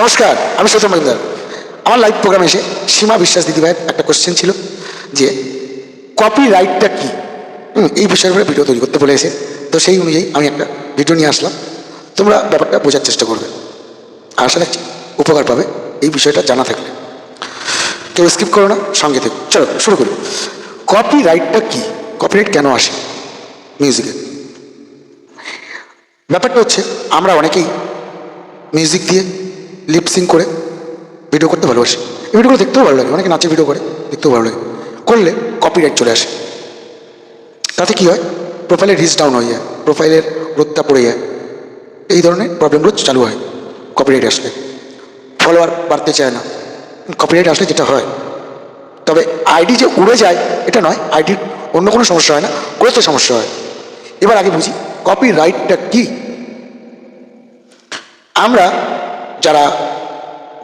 নমস্কার, আমি সৌতম মজুমদার। আমার লাইভ প্রোগ্রামে এসে সীমা বিশ্বাস দিদিভাইয়ের একটা কোশ্চেন ছিল যে কপি রাইটটা কী এই বিষয়ের উপরে ভিডিও তৈরি করতে বলে এসে। তো সেই অনুযায়ী আমি একটা ভিডিও নিয়ে আসলাম। তোমরা ব্যাপারটা বোঝার চেষ্টা করবে। আশা রাখছি উপকার পাবে। এই বিষয়টা জানা থাকলে। কেউ স্কিপ করো না, সঙ্গে থেকে। চলো, শুরু করি। কপি রাইটটা কী? কপিরাইট কেন আসে? মিউজিকে ব্যাপারটা হচ্ছে, আমরা অনেকেই মিউজিক দিয়ে লিপসিং করে ভিডিও করতে ভালোবাসি। এই ভিডিওগুলো দেখতেও ভালো লাগে, অনেকে নাচে ভিডিও করে, দেখতেও ভালো লাগে। করলে কপিরাইট চলে আসে। তাতে কি হয়? প্রোফাইলের রিচ ডাউন হয়ে যায় প্রোফাইলের গ্রোথটা পড়ে যায়। এই ধরনের প্রবলেমগুলো চালু হয় কপিরাইট আসলে। ফলোয়ার বাড়তে চায় না। কপিরাইট আসলে যেটা হয়, তবে আইডি যে উড়ে যায়, এটা নয়। আইডির অন্য কোনো সমস্যা হয় না গ্রোথের সমস্যা হয়। এবার আগে বুঝি কপি রাইটটা কী? আমরা যারা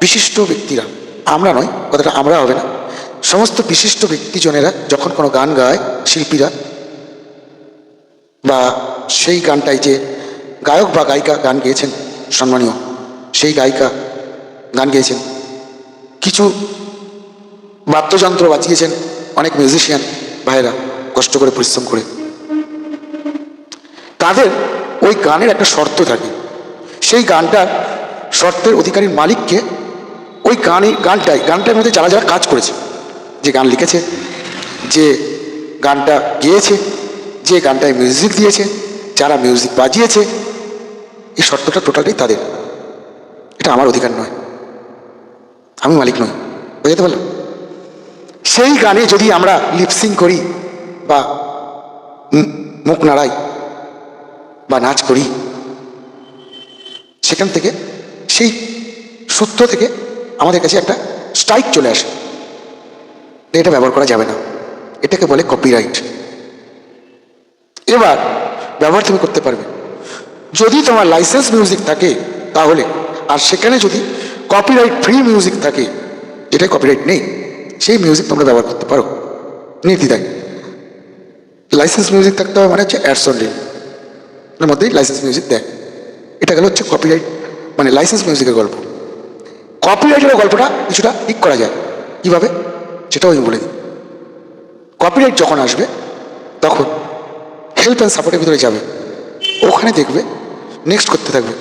বিশিষ্ট ব্যক্তিরা, আমরা নয়, কথাটা আমরা হবে না। সমস্ত বিশিষ্ট ব্যক্তিজনেরা যখন কোনো গান গায়, শিল্পীরা, বা সেই গানটাই যে গায়ক বা গায়িকা গান গেয়েছেন, সম্মানীয়, সেই গায়িকা গান গেয়েছেন। কিছু বাদ্যযন্ত্র বাজিয়েছেন অনেক মিউজিশিয়ান ভাইয়েরা, কষ্ট করে, পরিশ্রম করে। তাদের ওই গানের একটা শর্ত থাকে। সেই গানটার শর্তের অধিকারীর মালিককে ওই গানই গানটাই গানটার মধ্যে যারা যারা কাজ করেছে, যে গান লিখেছে, যে গানটা গেয়েছে, যে গানটায় মিউজিক দিয়েছে, যারা মিউজিক বাজিয়েছে, এই শর্তটা টোটালি তাদের। এটা আমার অধিকার নয়। আমি মালিক নই। বুঝতে পারলাম? সেই গানে যদি আমরা লিপসিং করি বা মুখ নাড়াই বা নাচ করি, সেখান থেকে সেই সূত্র থেকে আমাদের কাছে একটা স্ট্রাইক চলে আসে। এটা ব্যবহার করা যাবে না। এটাকে বলে কপিরাইট এবার ব্যবহার তুমি করতে পারবে। যদি তোমার লাইসেন্স মিউজিক থাকে, তাহলে আর সেখানে যদি কপিরাইট ফ্রি মিউজিক থাকে যেটাই কপিরাইট নেই, সেই মিউজিক তোমরা ব্যবহার করতে পারো। নির্দ্বিধায় লাইসেন্স মিউজিক থাকতে হবে মানে হচ্ছে অ্যাডস অন এর মধ্যেই লাইসেন্স মিউজিক দেয়। এটা গেল হচ্ছে কপিরাইট মানে লাইসেন্স মিউজিকের গল্প। কপিরাইটের গল্পটা, কিছুটা ঠিক করা যায়। কীভাবে? সেটাও আমি বলে দিই। কপিরাইট যখন আসবে, তখন হেল্প অ্যান্ড সাপোর্টের ভিতরে যাবে। ওখানে দেখবে নেক্সট করতে থাকবে।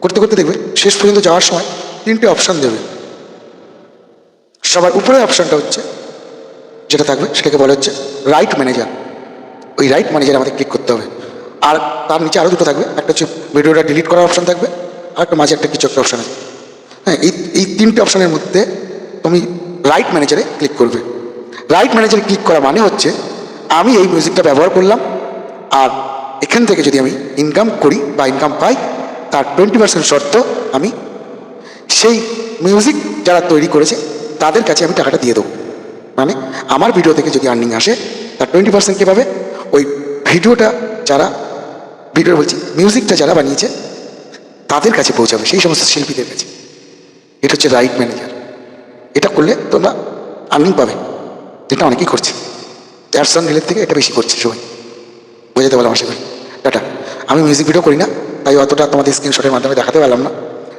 করতে করতে দেখবে, শেষ পর্যন্ত যাওয়ার সময় তিনটে অপশান দেবে। সবার উপরে অপশানটা হচ্ছে, যেটা থাকবে, সেটাকে বলা হচ্ছে রাইট ম্যানেজার ওই রাইট ম্যানেজার আমাদের ক্লিক করতে হবে। আর তার নিচে আরও দুটো থাকবে। একটা হচ্ছে ভিডিওটা ডিলিট করার অপশান থাকবে। আর একটা মাঝে একটা কিছু একটা অপশান আছে। হ্যাঁ এই এই তিনটে অপশানের মধ্যে তুমি রাইট ম্যানেজারে ক্লিক করবে। রাইট ম্যানেজারে ক্লিক করা মানে হচ্ছে, আমি এই মিউজিকটা ব্যবহার করলাম, আর এখান থেকে যদি আমি ইনকাম করি বা ইনকাম পাই, তার টোয়েন্টি পার্সেন্ট শর্ত আমি সেই মিউজিক যারা তৈরি করেছে, তাদের কাছে আমি টাকাটা দিয়ে দেবো। মানে আমার ভিডিও থেকে যদি আর্নিং আসে, তার টোয়েন্টি পার্সেন্ট কে পাবে? ওই ভিডিওটা যারা ভিডিও বলছি মিউজিকটা যারা বানিয়েছে তাদের কাছে পৌঁছাবে, সেই সমস্ত শিল্পীদের কাছে। এটা হচ্ছে রাইট ম্যানেজার এটা করলে তোমরা আর্নিং পাবে। যেটা অনেকেই করছে। অ্যাডসন রিলের থেকে এটা বেশি করছে সবাই। বোঝাতে পারলাম আশা করি। টাটা। আমি মিউজিক ভিডিও করি না, তাই অতটা তোমাদের স্ক্রিনশটের মাধ্যমে দেখাতে পারলাম না।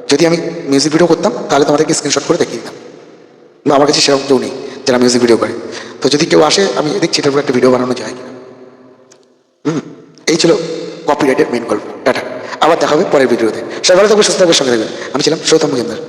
যদি আমি মিউজিক ভিডিও করতাম, তাহলে তোমাদেরকে স্ক্রিনশট করে দেখিয়ে দিতাম। বা আমার কাছে সেরকম কেউ নেই, যারা মিউজিক ভিডিও করে। তো যদি কেউ আসে, আমি দেখছি এটার উপর একটা ভিডিও বানানো যায় হুম, এই ছিল কপিরাইটের মেন গল্প। আবার দেখা হবে পরের ভিডিওতে। সবাই ভালো থাকবে সুস্থ থাকবে সঙ্গে থাকবেন। আমি ছিলাম সৌতম মজুমদার।